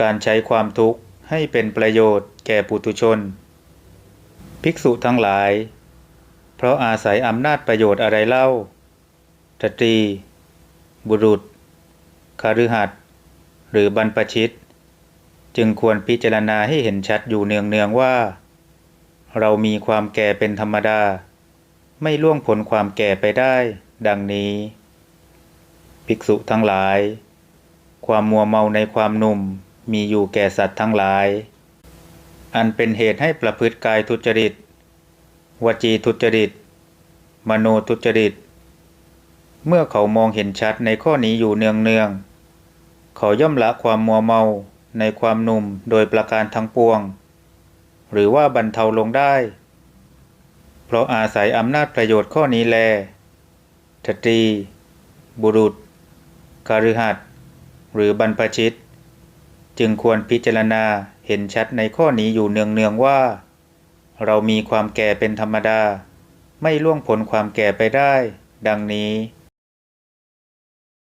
การใช้ความทุกข์ให้เป็นประโยชน์แก่ปุถุชน ภิกษุทั้งหลาย เพราะอาศัยอำนาจประโยชน์อะไรเล่าสตรี บุรุษคฤหัสถ์หรือบรรพชิต จึงควรพิจารณาให้เห็นชัดอยู่เนืองๆว่า เรามีความแก่เป็นธรรมดา ไม่ล่วงพ้นความแก่ไปได้ ดังนี้ ภิกษุทั้งหลาย ความมัวเมาในความหนุ่ม มีอยู่แก่สัตว์ทั้งหลาย อันเป็นเหตุให้ประพฤติกายทุจริต วจีทุจริต มโนทุจริต เมื่อเขามองเห็นชัดในข้อนี้อยู่เนืองๆเขาย่อมละความมัวเมาในความหนุ่มโดยประการทั้งปวง หรือว่าบรรเทาลงได้ เพราะอาศัยอำนาจประโยชน์ข้อนี้แลสตรี บุรุษคาริหัสถ์หรือบรรพชิต จึงควรพิจารณาเห็นชัดในข้อนี้อยู่เนืองๆว่า เรามีความแก่เป็นธรรมดา ไม่ล่วงพลความแก่ไปได้ ดังนี้